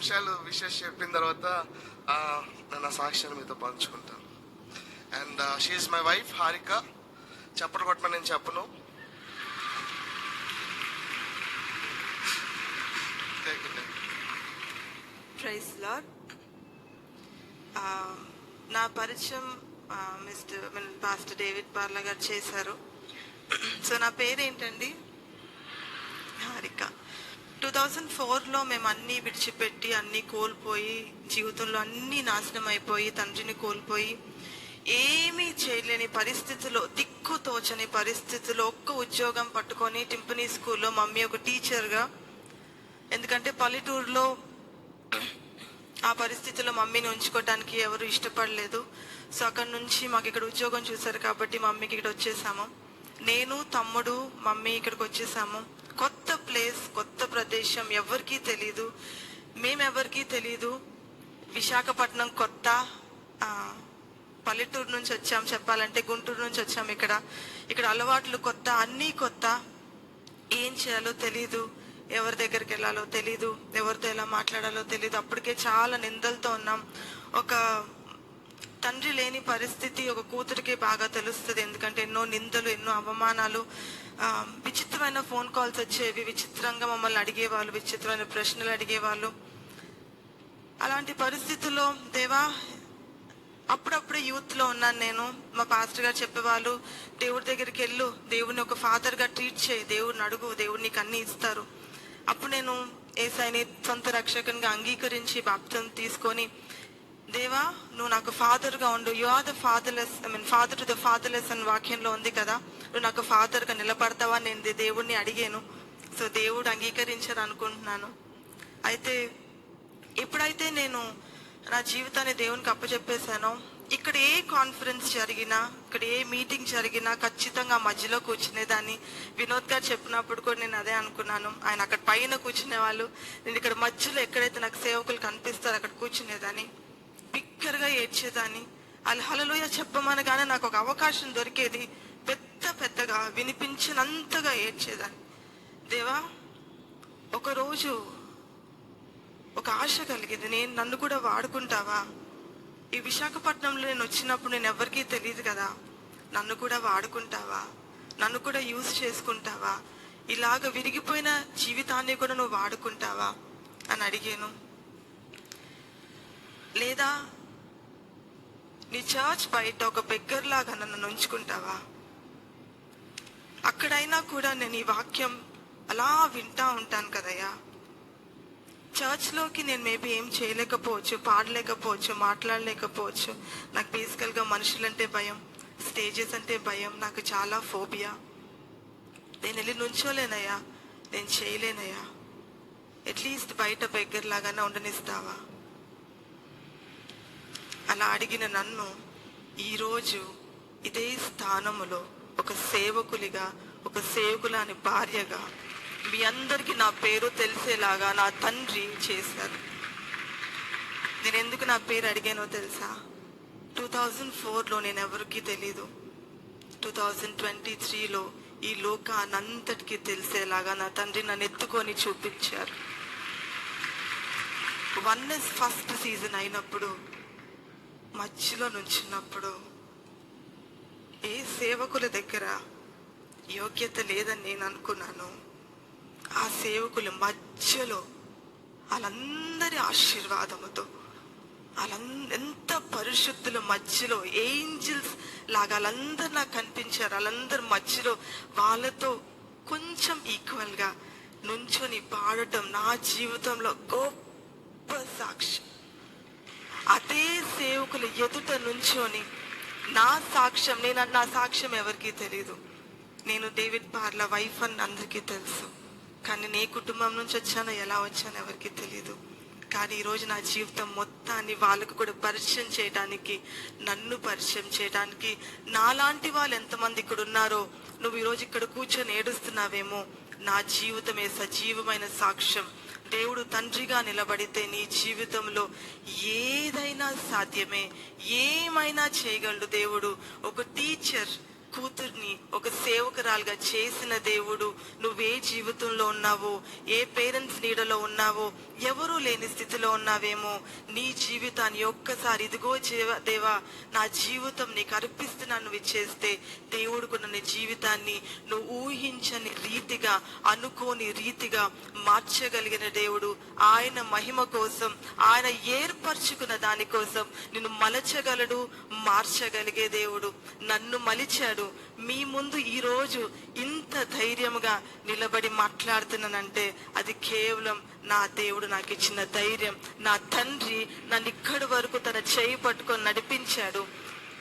నిమిషాలు విషెస్ చెప్పిన తర్వాత నా సాక్ష్యాన్ని మీతో పంచుకుంటాను. And she my wife Harika చెప్పడం కొట్టమని నేను చెప్పను. Thank you, ప్రైజ్ లాడ్ నా పరిచయం మిస్టర్ పాస్టర్ డేవిడ్ పార్లా గారు చేశారు. సో నా పేరు ఏంటండి హారిక. టూ థౌజండ్ ఫోర్లో మేము అన్నీ విడిచిపెట్టి అన్నీ కోల్పోయి జీవితంలో అన్నీ నాశనం అయిపోయి తండ్రిని కోల్పోయి ఏమీ చేయలేని పరిస్థితిలో దిక్కు తోచని పరిస్థితిలో ఒక్క ఉద్యోగం పట్టుకొని టింపనీ స్కూల్లో మమ్మీ ఒక టీచర్గా. ఎందుకంటే పల్లెటూరులో ఆ పరిస్థితిలో మమ్మీని ఉంచుకోవడానికి ఎవరు ఇష్టపడలేదు. సో అక్కడ నుంచి మాకు ఇక్కడ ఉద్యోగం చూశారు కాబట్టి మమ్మీకి ఇక్కడ వచ్చేసాము. నేను తమ్ముడు మమ్మీ ఇక్కడికి వచ్చేసాము. కొత్త ప్లేస్ కొత్త ప్రదేశం ఎవరికీ తెలీదు. మేమెవరికీ తెలీదు. విశాఖపట్నం కొత్త పల్లెటూరు నుంచి వచ్చాం చెప్పాలంటే గుంటూరు నుంచి వచ్చాం ఇక్కడ. ఇక్కడ అలవాట్లు కొత్త అన్నీ కొత్త. ఏం చేయాలో తెలీదు. ఎవరి దగ్గరికి వెళ్ళాలో తెలీదు. ఎవరితో ఎలా మాట్లాడాలో తెలీదు. అప్పటికే చాలా నిందలతో ఉన్నాం. ఒక తండ్రి లేని పరిస్థితి ఒక కూతురికి బాగా తెలుస్తుంది. ఎందుకంటే ఎన్నో నిందలు ఎన్నో అవమానాలు విచిత్రమైన ఫోన్ కాల్స్ వచ్చేవి. విచిత్రంగా మమ్మల్ని అడిగేవాళ్ళు విచిత్రమైన ప్రశ్నలు అడిగేవాళ్ళు. అలాంటి పరిస్థితుల్లో దేవా అప్పుడప్పుడే యూత్లో ఉన్నాను నేను. మా పాస్టర్ గారు చెప్పేవాళ్ళు దేవుడి దగ్గరికి వెళ్ళు. దేవుడిని ఒక ఫాదర్గా ట్రీట్ చేయి. దేవుడిని అడుగు. దేవుడు నీకు అన్ని ఇస్తారు. అప్పుడు నేను ఏసైని సొంత రక్షకునిగా అంగీకరించి బాప్తం తీసుకొని దేవా నువ్వు నాకు ఫాదర్గా ఉండు. You are the fatherless I mean father to the fatherless అని వాక్యంలో ఉంది కదా. నువ్వు నాకు ఫాదర్గా నిలబడతావా నేను దేవుణ్ణి దేవుడిని అడిగాను. సో దేవుడు అంగీకరించారు అనుకుంటున్నాను. అయితే ఎప్పుడైతే నేను నా జీవితాన్ని దేవునికి అప్పచెప్పేశానో ఇక్కడ ఏ కాన్ఫరెన్స్ జరిగినా ఇక్కడ ఏ మీటింగ్ జరిగినా ఖచ్చితంగా మధ్యలో కూర్చునేదాన్ని. వినోద్ గారు చెప్పినప్పుడు కూడా నేను అదే అనుకున్నాను. ఆయన అక్కడ పైన కూర్చునే వాళ్ళు నేను ఇక్కడ మధ్యలో ఎక్కడైతే నాకు సేవకులు కనిపిస్తారో అక్కడ కూర్చునేదాన్ని. బిగ్గరగా ఏడ్చేదాన్ని. అల్హలలోయ చెప్పమనగానే నాకు ఒక అవకాశం దొరికేది. పెద్ద పెద్దగా వినిపించినంతగా ఏడ్చేదాన్ని. దేవా ఒకరోజు ఒక ఆశ కలిగింది. నేను నన్ను కూడా వాడుకుంటావా? ఈ విశాఖపట్నంలో నేను వచ్చినప్పుడు నేను ఎవరికీ తెలియదు కదా. నన్ను కూడా వాడుకుంటావా? నన్ను కూడా యూజ్ చేసుకుంటావా? ఇలాగ విరిగిపోయిన జీవితాన్ని కూడా నువ్వు వాడుకుంటావా? అని అడిగాను. లేదా నీ చర్చ్ బయట ఒక బెగ్గర్లాగా నన్ను ఉంచుకుంటావా అక్కడైనా కూడా నేను ఈ వాక్యం అలా వింటా ఉంటాను కదయ్యా. చర్చ్లోకి నేను మేబీ ఏం చేయలేకపోవచ్చు పాడలేకపోవచ్చు మాట్లాడలేకపోవచ్చు. నాకు బేసికల్గా మనుషులంటే భయం స్టేజెస్ అంటే భయం నాకు చాలా ఫోబియా నేను వెళ్ళి నుంచోలేనయ్యా నేను చేయలేనయ్యా. అట్లీస్ట్ బయట బెగ్గర్లాగానే ఉండనిస్తావా? అలా అడిగిన నన్ను ఈరోజు ఇదే స్థానములో ఒక సేవకులిగా ఒక సేవకులాని భార్యగా మీ అందరికీ నా పేరు తెలిసేలాగా నా తండ్రి చేశారు. నేను ఎందుకు నా పేరు అడిగానో తెలుసా? టూ థౌజండ్ ఫోర్లో నేను ఎవరికీ తెలీదు. టూ థౌజండ్ ట్వంటీ త్రీలో ఈ లోకానంతటికీ తెలిసేలాగా నా తండ్రి నన్ను ఎత్తుకొని చూపించారు. వన్ ఇస్ ఫస్ట్ సీజన్ అయినప్పుడు మధ్యలో నుంచున్నప్పుడు ఏ సేవకుల దగ్గర యోగ్యత లేదని నేను అనుకున్నాను ఆ సేవకుల మధ్యలో వాళ్ళందరి ఆశీర్వాదముతో వాళ్ళంద ఎంత పరిశుద్ధుల మధ్యలో ఏంజిల్స్ లాగా వాళ్ళందరూ నాకు కనిపించారు వాళ్ళందరి మధ్యలో వాళ్ళతో కొంచెం ఈక్వల్గా నుంచొని పాడటం నా జీవితంలో గొప్ప సాక్షి అదే సేవకుల ఎదుట నుంచొని నా సాక్ష్యం నేను నా సాక్ష్యం ఎవరికీ తెలీదు. నేను డేవిడ్ పార్ల వైఫ్ అని అందరికీ తెలుసు. కానీ నే కుటుంబం నుంచి వచ్చానో ఎలా వచ్చానో ఎవరికీ తెలీదు. కానీ ఈరోజు నా జీవితం మొత్తాన్ని వాళ్ళకు కూడా పరిచయం చేయడానికి నన్ను పరిచయం చేయడానికి నాలాంటి వాళ్ళు ఎంతమంది ఇక్కడ ఉన్నారో నువ్వు ఈరోజు ఇక్కడ కూర్చొని ఏడుస్తున్నావేమో నా జీవితమే సజీవమైన సాక్ష్యం. దేవుడు తండ్రిగా నిలబడితే నీ జీవితంలో ఏదైనా సాధ్యమే. ఏమైనా చేయగలడు దేవుడు? ఒక టీచర్ కూతుర్ని ఒక సేవకురాలుగా చేసిన దేవుడు నువ్వే జీవితంలో ఉన్నావో ఏ పేరెంట్స్ నీడలో ఉన్నావో ఎవరూ లేని స్థితిలో ఉన్నావేమో నీ జీవితాన్ని ఒక్కసారి ఇదిగో జీవ- దేవా నా జీవితం నీకు అర్పిస్తున్నాను నువ్వు ఇచ్చేస్తే దేవుడుకున్న నీ జీవితాన్ని నువ్వు ఊహించని రీతిగా అనుకోని రీతిగా మార్చగలిగిన దేవుడు ఆయన మహిమ కోసం ఆయన ఏర్పరచుకున్న దానికోసం నిన్ను మలచగలడు మార్చగలిగే దేవుడు. నన్ను మలిచాడు మీ ముందు ఈ రోజు ఇంత ధైర్యంగా నిలబడి మాట్లాడుతున్నానంటే అది కేవలం నా దేవుడు నాకు ఇచ్చిన ధైర్యం. నా తండ్రి నన్ను ఇక్కడి వరకు తన చేయి పట్టుకొని నడిపించాడు.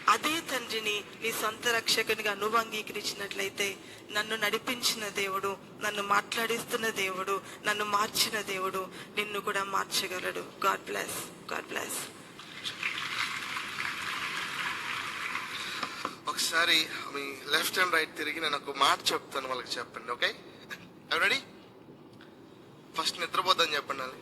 అదే తండ్రిని నీ సొంత రక్షకునిగా నువ్వు అంగీకరించినట్లయితే నన్ను నడిపించిన దేవుడు నన్ను మాట్లాడిస్తున్న దేవుడు నన్ను మార్చిన దేవుడు నిన్ను కూడా మార్చగలడు. గాడ్ బ్లెస్ గాడ్ బ్లెస్ ఒకసారి మీ లెఫ్ట్ అండ్ రైట్ తిరిగి నేను ఒక మాట చెప్తాను వాళ్ళకి చెప్పండి ఓకే రెడీ ఫస్ట్ నిద్రపోద్దని చెప్పండి అది